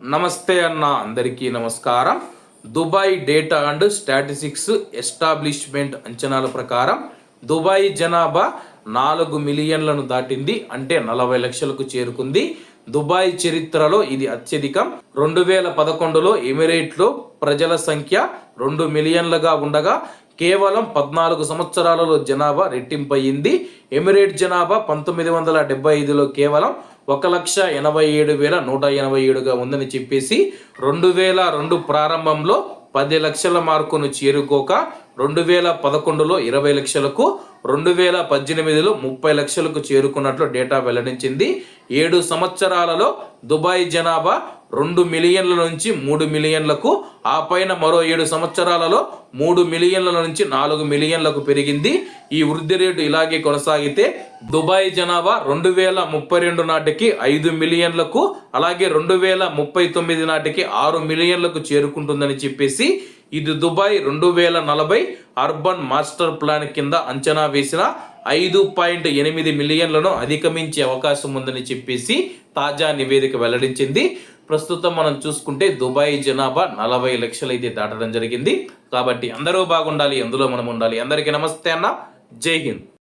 నమస్తే అన్న అందరికీ నమస్కారం. Dubai data and statistics establishment అంచనాల ప్రకారం దుబాయ్ జనాభా నాలుగు మిలియన్లను దాటింది అంటే నలభై లక్షలకు చేరుకుంది. దుబాయ్ చరిత్రలో ఇది అత్యధికం. రెండు వేల పదకొండులో ఎమిరేట్లో ప్రజల సంఖ్య రెండు మిలియన్లుగా ఉండగా కేవలం పద్నాలుగు సంవత్సరాలలో జనాభా రెట్టింపయ్యింది. ఎమిరేట్ జనాభా పంతొమ్మిది వందల డెబ్బై ఐదులో కేవలం ఒక లక్ష ఎనభై ఏడు వేల నూట ఎనభై ఏడుగా ఉందని చెప్పేసి రెండు వేల రెండు ప్రారంభంలో పది లక్షల మార్కును చేరుకోక రెండు వేల పదకొండులో ఇరవై లక్షలకు రెండు వేల పద్దెనిమిదిలో ముప్పై లక్షలకు చేరుకున్నట్లు డేటా వెల్లడించింది. ఏడు సంవత్సరాలలో దుబాయ్ జనాభా రెండు మిలియన్ల నుంచి మూడు మిలియన్లకు ఆ పైన మరో ఏడు సంవత్సరాలలో మూడు మిలియన్ల నుంచి నాలుగు మిలియన్లకు పెరిగింది. ఈ వృద్ధి రేటు ఇలాగే కొనసాగితే దుబాయ్ జనాభా రెండు వేల ముప్పై రెండు నాటికి ఐదు మిలియన్లకు అలాగే రెండు వేల ముప్పై తొమ్మిది నాటికి ఆరు మిలియన్లకు చేరుకుంటుందని చెప్పేసి ఇది దుబాయ్ రెండు వేల నలభై అర్బన్ మాస్టర్ ప్లాన్ కింద అంచనా వేసిన ఐదు పాయింట్ ఎనిమిది మిలియన్లను అధిగమించే అవకాశం ఉందని చెప్పేసి తాజా నివేదిక వెల్లడించింది. ప్రస్తుతం మనం చూసుకుంటే దుబాయ్ జనాభా నలభై లక్షలు అయితే దాటడం జరిగింది. కాబట్టి అందరూ బాగుండాలి అందులో మనం ఉండాలి. అందరికీ నమస్తే అన్న. జై హింద్.